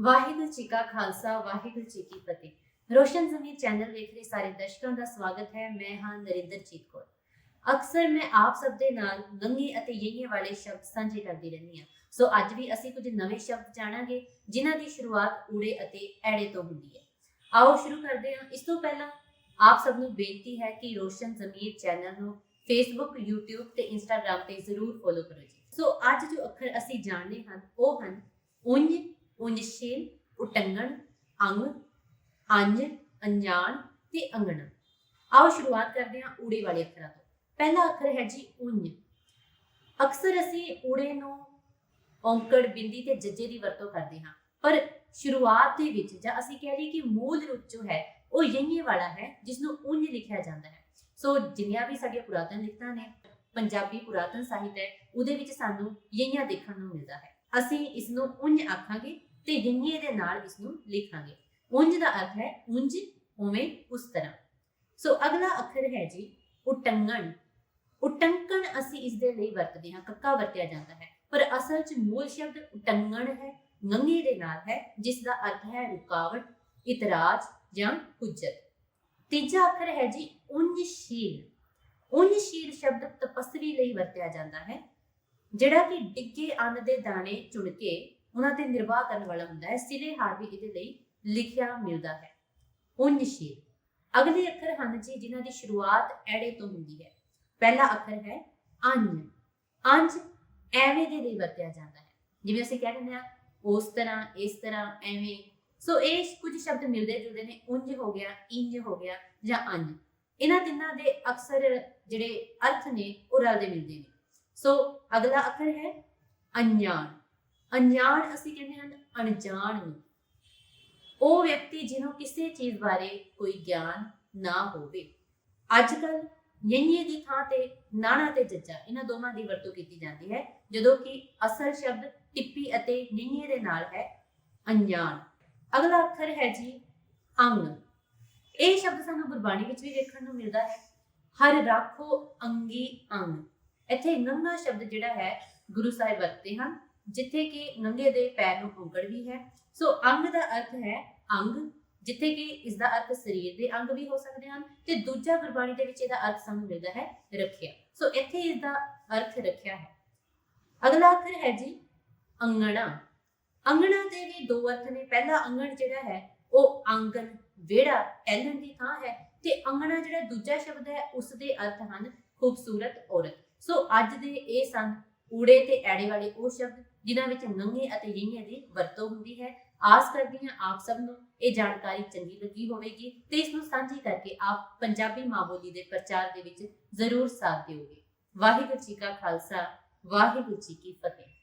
ਵਾਹਿਗੁਰੂ ਜੀ ਕਾ ਖਾਲਸਾ, ਵਾਹਿਗੁਰੂ ਜੀ ਕੀ ਫਤਿਹ। ਰੋਸ਼ਨ ਜ਼ਮੀਰ ਚੈਨਲ ਵੇਖ ਰਹੇ ਸਾਰੇ ਦਰਸ਼ਕਾਂ ਦਾ ਸਵਾਗਤ ਹੈ। ਮੈਂ ਹਾਂ ਨਰਿੰਦਰਜੀਤ ਕੌਰ। ਅਕਸਰ ਮੈਂ ਆਪ ਸਭ ਦੇ ਨਾਲ ਲੰਗੇ ਅਤੇ ਯਈਏ ਵਾਲੇ ਸ਼ਬਦ ਸਾਂਝੇ ਕਰਦੀ ਰਹਿੰਦੀ ਹਾਂ। ਸੋ ਅੱਜ ਵੀ ਅਸੀਂ ਕੁਝ ਨਵੇਂ ਸ਼ਬਦ ਜਾਣਾਂਗੇ, ਜਿਨ੍ਹਾਂ ਦੀ ਸ਼ੁਰੂਆਤ ਊੜੇ ਅਤੇ ਐੜੇ ਤੋਂ ਹੁੰਦੀ ਹੈ। ਆਓ ਸ਼ੁਰੂ ਕਰਦੇ ਹਾਂ। ਇਸ ਤੋਂ ਪਹਿਲਾਂ ਆਪ ਸਭ ਨੂੰ ਬੇਨਤੀ ਹੈ ਕਿ ਰੋਸ਼ਨ ਜ਼ਮੀਰ ਚੈਨਲ ਨੂੰ ਫੇਸਬੁੱਕ YouTube ਤੇ Instagram ਤੇ ਜ਼ਰੂਰ ਫੋਲੋ ਕਰੋ ਜੀ। ਸੋ ਅੱਜ ਜੋ ਅੱਖਰ ਅਸੀਂ ਜਾਣਨੇ ਹਨ ਉਹ ਹਨ ਉਂਝ ਉਂਝਸ਼ੀਲ ਉਟੰਗਣ, ਅੰਗ, ਅੰਜ ਅੰਜਾਨ ਤੇ ਅੰਗਣਾ। ਆਓ ਸ਼ੁਰੂਆਤ ਕਰਦੇ ਹਾਂ ਊੜੇ ਵਾਲੇ ਅੱਖਰਾਂ ਤੋਂ। ਪਹਿਲਾ ਅੱਖਰ ਹੈ ਜੀ ਉਂਝ ਅਕਸਰ ਅਸੀਂ ਊੜੇ ਨੂੰ ਔਂਕੜ, ਬਿੰਦੀ ਤੇ ਜੱਜੇ ਦੀ ਵਰਤੋਂ ਕਰਦੇ ਹਾਂ। ਪਰ ਸ਼ੁਰੂਆਤ ਦੇ ਵਿੱਚ ਜਾਂ ਅਸੀਂ ਕਹਿ ਲਈਏ ਕਿ ਮੂਲ ਰੂਪ ਜੋ ਹੈ, ਉਹ ਯਈਏ ਵਾਲਾ ਹੈ ਜਿਸ ਨੂੰ ਉਂਝ ਲਿਖਿਆ ਜਾਂਦਾ ਹੈ। ਸੋ ਜਿੰਨੀਆਂ ਵੀ ਸਾਡੀਆਂ ਪੁਰਾਤਨ ਲਿਖਤਾਂ ਨੇ, ਪੰਜਾਬੀ ਪੁਰਾਤਨ ਸਾਹਿਤ ਹੈ, ਉਹਦੇ ਵਿੱਚ ਸਾਨੂੰ ਯਈਆਂ ਦੇਖਣ ਨੂੰ ਮਿਲਦਾ ਹੈ। ਅਸੀਂ ਇਸ ਨੂੰ ਉਂਝ ਆਖਾਂਗੇ ਤੇ ਯਈਏ ਦੇ ਨਾਲ ਇਸ ਨੂੰ ਲਿਖਾਂਗੇ। ਉਂਝ ਦਾ ਅਰਥ ਹੈ ਉਂਝ ਉਵੇਂ ਉਸ ਤਰ੍ਹਾਂ। ਸੋ ਅਗਲਾ ਅੱਖਰ ਹੈ ਜੀ ਉਟੰਗਣ। ਉਟੰਕਣ ਅਸੀਂ ਇਸ ਦੇ ਲਈ ਵਰਤਦੇ ਹਾਂ, ਕੱਕਾ ਵਰਤਿਆ ਜਾਂਦਾ ਹੈ। ਪਰ ਅਸਲ 'ਚ ਮੂਲ ਸ਼ਬਦ ਉਟੰਗਣ ਹੈ, ਨੰਗੇ ਦੇ ਨਾਲ ਹੈ, ਜਿਸ ਦਾ ਅਰਥ ਹੈ ਰੁਕਾਵਟ, ਇਤਰਾਜ਼ ਜਾਂ ਹੁਜਤ ਤੀਜਾ ਅੱਖਰ ਹੈ ਜੀ ਉਂਝਸ਼ੀਲ। ਉਂਝਸ਼ੀਲ ਸ਼ਬਦ ਤਪਸਵੀ ਲਈ ਵਰਤਿਆ ਜਾਂਦਾ ਹੈ, ਜਿਹੜਾ ਕਿ ਡਿੱਗੇ ਅੰਨ ਦੇ ਦਾਣੇ ਚੁਣ ਕੇ ਉਹਨਾਂ ਤੇ ਨਿਰਵਾਹ ਕਰਨ ਵਾਲਾ ਹੁੰਦਾ ਹੈ ਸਿਲੇ ਹਾਰ ਵੀ ਇਹਦੇ ਲਈ ਲਿਖਿਆ ਮਿਲਦਾ ਹੈ। ਉਂਝਸ਼ੀਲ ਅਗਲੇ ਅੱਖਰ ਹਨ ਜੀ ਜਿਨ੍ਹਾਂ ਦੀ ਸ਼ੁਰੂਆਤ ਐੜੇ ਤੋਂ ਹੁੰਦੀ ਹੈ। ਪਹਿਲਾ ਅੱਖਰ ਹੈ ਅੰਜ। ਅੰਜ ਐਵੇਂ ਦੇ ਲਈ ਵਰਤਿਆ ਜਾਂਦਾ ਹੈ। ਜਿਵੇਂ ਅਸੀਂ ਕਹਿ ਦਿੰਦੇ ਆ ਉਸ ਤਰ੍ਹਾਂ, ਇਸ ਤਰ੍ਹਾਂ, ਐਵੇਂ। ਸੋ ਇਹ ਕੁਝ ਸ਼ਬਦ ਮਿਲਦੇ ਜੁਲਦੇ ਨੇ ਉਂਝ ਹੋ ਗਿਆ, ਇੰਜ ਹੋ ਗਿਆ ਜਾਂ ਅੰਜ। ਇਹਨਾਂ ਤਿੰਨਾਂ ਦੇ ਅਕਸਰ ਜਿਹੜੇ ਅਰਥ ਨੇ, ਉਹ ਰਲਦੇ ਮਿਲਦੇ ਨੇ। ਸੋ ਅਗਲਾ ਅੱਖਰ ਹੈ ਅਣਜਾਣ ਅਣਜਾਣ ਅਸੀਂ ਕਹਿੰਦੇ ਹਨ ਅਣਜਾਣ ਨੂੰ ਉਹ ਵਿਅਕਤੀ ਜਿਹਨੂੰ ਕਿਸੇ ਚੀਜ਼ ਬਾਰੇ ਕੋਈ ਗਿਆਨ ਨਾ ਹੋਵੇ। ਅੱਜ ਕੱਲ ਯਈਏ ਦੀ ਥਾਂ ਤੇ, ਨਾਣਾ ਤੇ ਜੱਜਾ, ਇਹਨਾਂ ਦੋਵਾਂ ਦੀ ਵਰਤੋਂ ਕੀਤੀ ਜਾਂਦੀ ਹੈ, ਜਦੋਂ ਕਿ ਅਸਲ ਸ਼ਬਦ ਟਿੱਪੀ ਅਤੇ ਯਈਏ ਦੇ ਨਾਲ ਹੈ ਅਣਜਾਣ। ਅਗਲਾ ਅੱਖਰ ਹੈ ਜੀ ਅੰਗ। ਇਹ ਸ਼ਬਦ ਸਾਨੂੰ ਗੁਰਬਾਣੀ ਵਿੱਚ ਵੀ ਵੇਖਣ ਨੂੰ ਮਿਲਦਾ ਹੈ। ਹਰ ਰਾਖੋ ਅੰਗੀ ਅੰਗ। ਇੱਥੇ ਨੰਗਾ ਸ਼ਬਦ ਜਿਹੜਾ ਹੈ, ਗੁਰੂ ਸਾਹਿਬ ਵਰਤਦੇ ਹਨ। ਜਿੱਥੇ ਕਿ ਨੰਗੇ ਦੇ ਪੈਰ ਨੂੰ ਔਂਕੜ ਵੀ ਹੈ। ਸੋ ਅੰਗ ਦਾ ਅਰਥ ਹੈ ਅੰਗ, ਜਿੱਥੇ ਕਿ ਇਸ ਦਾ ਅਰਥ ਸਰੀਰ ਦੇ ਅੰਗ ਵੀ ਹੋ ਸਕਦੇ ਹਨ ਤੇ ਦੂਜਾ ਗੁਰਬਾਣੀ ਦੇ ਵਿੱਚ ਇਹਦਾ ਅਰਥ ਸਾਨੂੰ ਮਿਲਦਾ ਹੈ ਰੱਖਿਆ। ਸੋ ਇੱਥੇ ਇਸ ਦਾ ਅਰਥ ਰੱਖਿਆ ਹੈ। ਅਗਲਾ ਅੱਖਰ ਹੈ ਜੀ ਅੰਗਣਾ। ਅੰਗਣਾ ਦੇ ਵੀ ਦੋ ਅਰਥ ਨੇ। ਪਹਿਲਾ ਅੰਗਣ ਜਿਹੜਾ ਹੈ, ਉਹ ਆਂਗਨ ਵਿਹੜਾ ਟਹਿਲਣ ਦੀ ਥਾਂ ਹੈ ਤੇ ਅੰਗਣਾ ਜਿਹੜਾ ਦੂਜਾ ਸ਼ਬਦ ਹੈ ਉਸ ਦੇ ਅਰਥ ਹਨ ਖੂਬਸੂਰਤ ਔਰਤ। ਸੋ ਅੱਜ ਦੇ ਇਹ ਸਨ ਊੜੇ ਤੇ ਐੜੇ ਵਾਲੇ ਉਹ ਸ਼ਬਦ ਜਿਨ੍ਹਾਂ ਵਿੱਚ ਨੰਗੇ ਅਤੇ ਯਈਆਂ ਦੀ ਵਰਤੋਂ ਹੁੰਦੀ ਹੈ। ਆਸ ਕਰਦੀ ਹਾਂ ਆਪ ਸਭ ਨੂੰ ਇਹ ਜਾਣਕਾਰੀ ਚੰਗੀ ਲੱਗੀ ਹੋਵੇਗੀ ਤੇ ਇਸ ਨੂੰ ਸਾਂਝੀ ਕਰਕੇ ਆਪ ਪੰਜਾਬੀ ਮਾਂ ਬੋਲੀ ਦੇ ਪ੍ਰਚਾਰ ਦੇ ਵਿੱਚ ਜ਼ਰੂਰ ਸਾਥ ਦਿਓਗੇ। ਵਾਹਿਗੁਰੂ ਜੀ ਕਾ ਖਾਲਸਾ, ਵਾਹਿਗੁਰੂ ਜੀ ਕੀ ਫਤਿਹ।